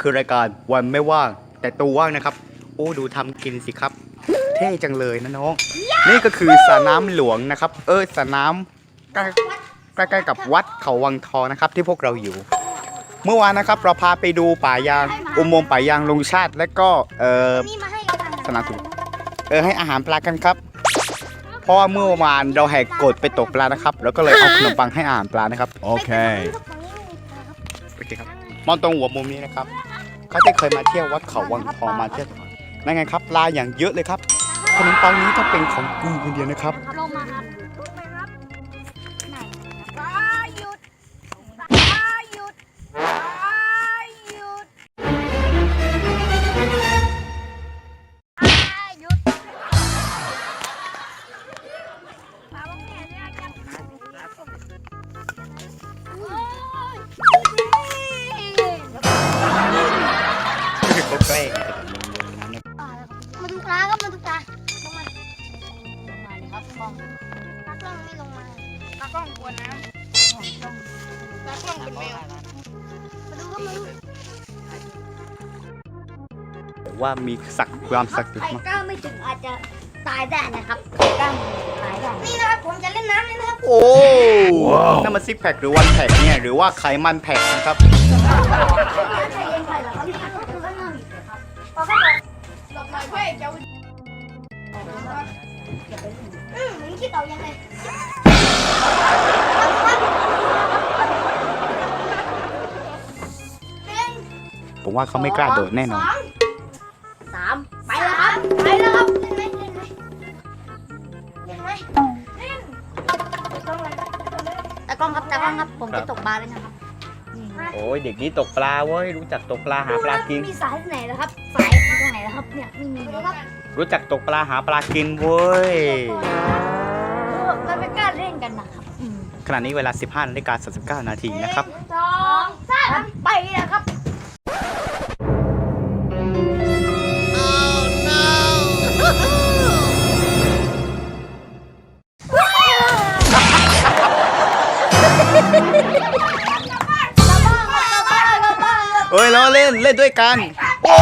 คือรายการวันไม่ว่าง แต่ตัวว่างนะครับ โอ้ดูทำกินสิครับ เท่จังเลยนะน้อง นี่ก็คือสระน้ำหลวงนะครับ เออสระน้ำใกล้ใกล้ๆกับวัดเขาวังทองนะครับ ที่พวกเราอยู่ เมื่อวานนะครับเราพาไปดูป่ายางอุโมงค์ป่ายางลงชาติ และก็เออนี่มาให้เราทำสนามสุขเออให้อาหารปลากันครับ เพราะว่าเมื่อวานเราแหกกฎไปตกปลานะครับ แล้วก็เลยเอาขนมปังให้อาหารปลานะครับ Okay. โอเคครับ มองตรงหัวมุมนี้นะครับเขาจะเคยมาเที่ยววัดเขาวังทองมาเที่ยวนั่นไงครับปลาอย่างเยอะเลยครับขนมปังนี้ต้องเป็นของกูคนเดียวนะครับลงมาครับไปครับ ตากล้องไม่ลงมาตากล้องกลัวน้ำตากล้องเป็นแมวมาดูครับมาดูว่ามีศักดิ์ความศักดิ์สิทใครธิ์มากกล้าไม่ถึงอาจจะตายได้นะครับใครกล้าตายได้นี่นะครับผมจะเล่นน้ำนี่นะครับโอ้นั่นมันซิกแพคหรือวันแพคเนี่ยหรือว่าไขมันแพคนะครับใครเย็นใครเหรอครับนี่คือว่าน้ำอยู่ครับพอก็หลบหน่อยเพื่อจะอืมมึง คิดเอายังไงหนึ่งผมว่าเขาไม่กล้าโดดแน่นอนสงสามไปแล้วครับ ไปแล้วครับ เล่นไหมเล่นไหมเล่นไหมเล่นตากล้องครับตากล้องครับ ผมจะตกปลาเลยนะครับ โอ้ยเด็กนี้ตกปลาเว้ย รู้จักตกปลาหาปลากิน มีสายที่ไหนแล้วครับ สายอยู่ตรงไหนแล้วครับ เนี่ยไม่มีเลยครับรู้จักตกปลาหาปลากินเว้ย เราไม่กล้าเล่นกันนะครับอืมขณะนี้เวลา 15นาฬิกา39นาทีนะครับหงสองสามไปแล้วครับเอ้ยล้อเล่นเล่นด้วยกันโอ้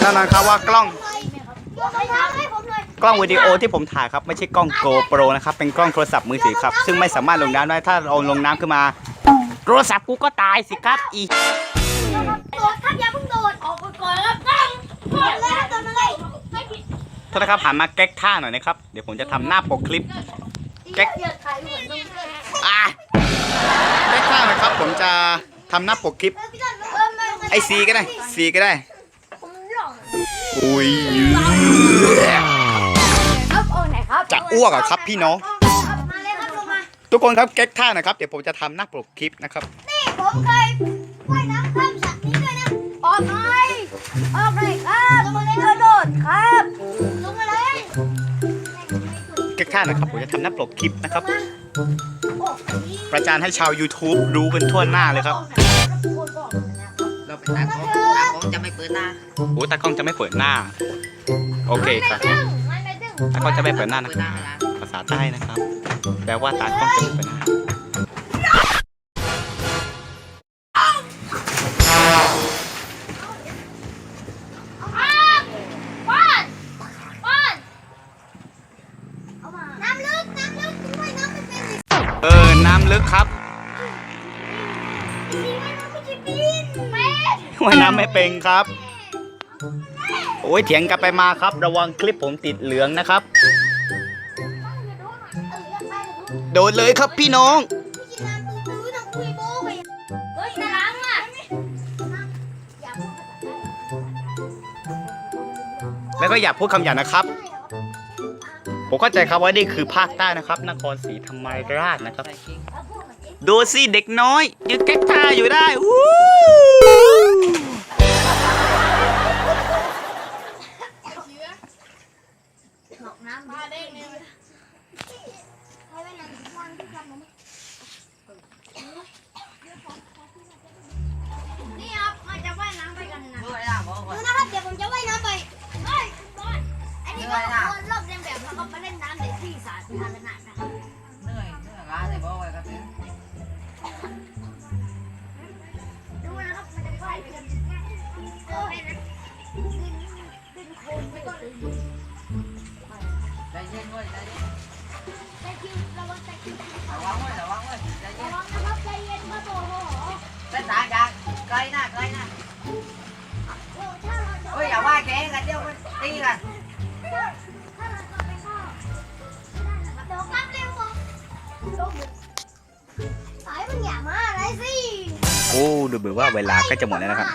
แน่นอนครับว่ากล้องก กล้องวิดีโอที่ผมถ่ายครับไม่ใช่กล้อง GoPro นะครับเป็นกล้องโทรศัพท์มือถือครับ ซึ่งไม่สามารถลงน้ำได้ถ้าเอาลงน้ำขึ้นมา โทรศัพท์กูก็ตายสิครับอีโดดครับอย่าเพิ่งโดดออกไปก่อนครับตั้งโดดเลยครับโดดเลยไม่ผิดโทษนะครับหันมาแก๊กท่าหน่อยนะครับ เดี๋ยวผมจะทำหน้าปกคลิปแก๊กเหยียดขาเหมือนลุงเลยอะแก๊กท่าหน่อยครับ ผมจะทำหน้าปกคลิป ไอซีก็ได้ซีก็ได้ อุ้ย จะอ้วกเหรอครับพี่น้อง มาเลยครับลงมา ทุกคนครับแก๊กท่าหนะครับ เดี๋ยวผมจะทำหน้าปกคลิปนะครับ นี่ผมเคยว่ายน้ำข้ามสระนี้ด้วยนะ ออกหน่อยออกหน่อยครับลงมาเลยกระโดดครับลงมาเลยแก๊กท่าหนะครับ ผมจะทำหน้าปกคลิปนะครับ โอ้ยประจานให้ชาว YouTube รู้กันทั่วหน้าเลยครับเราเป็นตากล้องตากล้องจะไม่เปิดหน้าโอ้ตากล้องจะไม่เปิดหน้า โอเคครับดึงมันไม่ดึง ตากล้องจะไม่เปิดหน้านะครับภาษาใต้นะครับ แปลว่าตากล้องจะไม่เปิดหน้าป้อนป้อนน้ำลึกน้ำลึกว่ายน้ำไม่เป็นเลยเออ น้ำลึกครับสีว่ายน้ำไม่ใช่ปีนเป็นว่ายน้ำไม่เป็นครับ โอ้ยเถียงกันไปมาครับ ระวังคลิปผมติดเหลืองนะครับ โดดเลยครับพี่น้อง แล้วก็อย่าพูดคำหยาบนะครับ ผมเข้าใจครับว่านี่คือภาคใต้นะครับ นครศรีธรรมราชนะครับ ดูสิเด็กน้อยยืนแก๊กท่าอยู่ได้วู้ ใจเย็นเว้ยใจเย็นคิวระวังแต่คิวระวังเว้ยังระวังนะครับใจเย็นครับโอ้หเส้นทางจากไกน้าไน้ถ้าเราจอ้ยอย่าว่าแกกันเดี๋ยวมันตีกันถ้าเราจะไปเข้าเดี๋ยวครับเร็วกว่าสายมันอย่ามาอะไรสิ โอ้ดูเหมือนว่าเวลาก็จะหมดแล้วนะครับ